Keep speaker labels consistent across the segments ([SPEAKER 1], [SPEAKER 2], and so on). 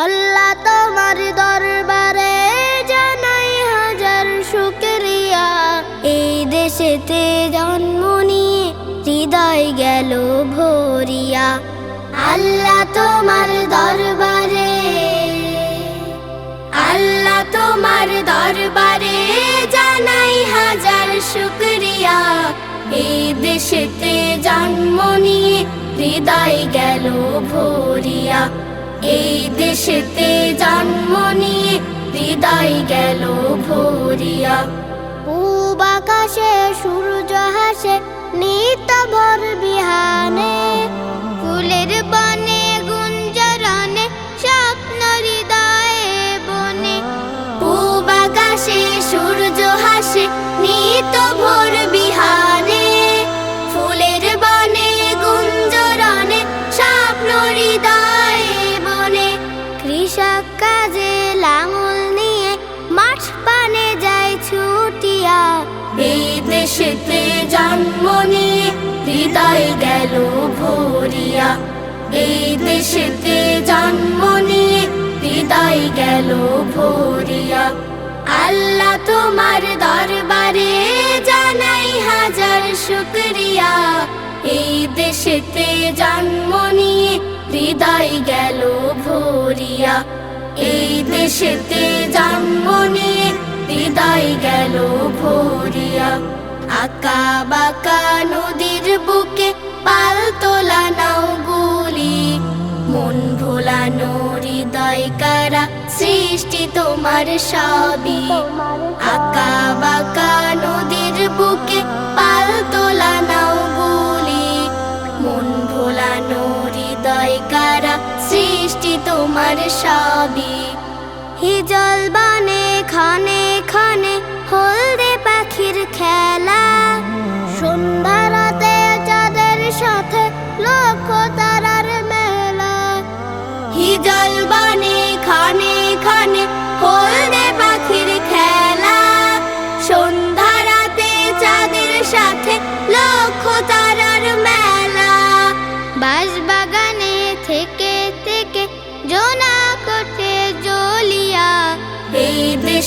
[SPEAKER 1] আল্লাহ তোমার দরবারে জানাই হাজার শুকরিয়া। এই দেশেতে জন্ম নিয়ে হৃদয় গেল ভরিয়া। আল্লাহ তোমার দরবারে, আল্লাহ তোমার দরবারে জানাই হাজার শুকরিয়া। এই দেশেতে জন্ম নিয়ে হৃদয় গেল ভরিয়া। এই দেশেতে জন্ম নিয়ে হৃদয় গেল ভরিয়া। পূব আকাশে সূর্য হাসে, নিত ভর বিহানে। ফুলের বনে গুঞ্জরনে স্বপ্ন হৃদয়ে বনে। পূব আকাশে সূর্য হাসে, নিত ভোর হৃদয় গেল ভরিয়া। এই দেশেতে জন্ম নিয়ে হৃদয় গেল ভরিয়া। আল্লাহ তোমার দরবারে জানাই হাজার শুকরিয়া। এই দেশেতে জন্ম নিয়ে হৃদয় গেল ভরিয়া। এই দেশেতে জন্ম নিয়ে হৃদয় গেল ভরিয়া। আকা বাকা নদীর বুকে পাল তোলা নাও গুলি। মন ভোলানো হৃদয় কারা সৃষ্টি তোমার সবই। আকা বাকা নদীর বুকে পাল তোলা নাও গুলি। মন ভোলানো হৃদয় কারা সৃষ্টি তোমার সবই। হিজল বানে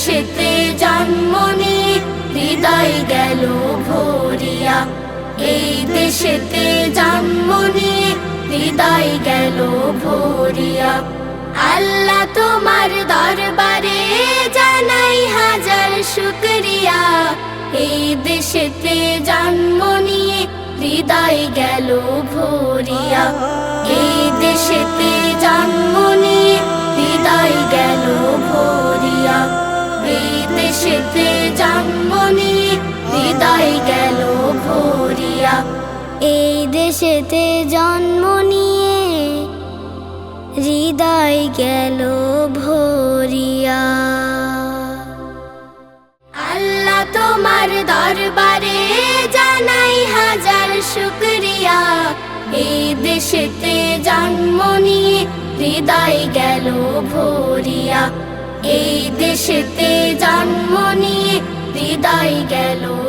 [SPEAKER 1] দেশেতে জন্ম নিয়ে হৃদয় গেল ভরিয়া। এই দেশেতে জন্ম নিয়ে হৃদয় গেল ভরিয়া। আল্লাহ তোমার দরবারে জানাই হাজার শুকরিয়া। এই দেশেতে জন্ম নিয়ে হৃদয় গেল ভরিয়া। দেশেতে জন্ম নিয়ে হৃদয় গেল ভরিয়া। এই দেশেতে জন্ম নিয়ে হৃদয় গেল ভরিয়া। আল্লাহ তোমার দরবারে জানাই হাজার শুকরিয়া। এই দেশেতে জন্ম নিয়ে হৃদয় গেল ভরিয়া। এই দেশেতে জন্ম হৃদয় গেল।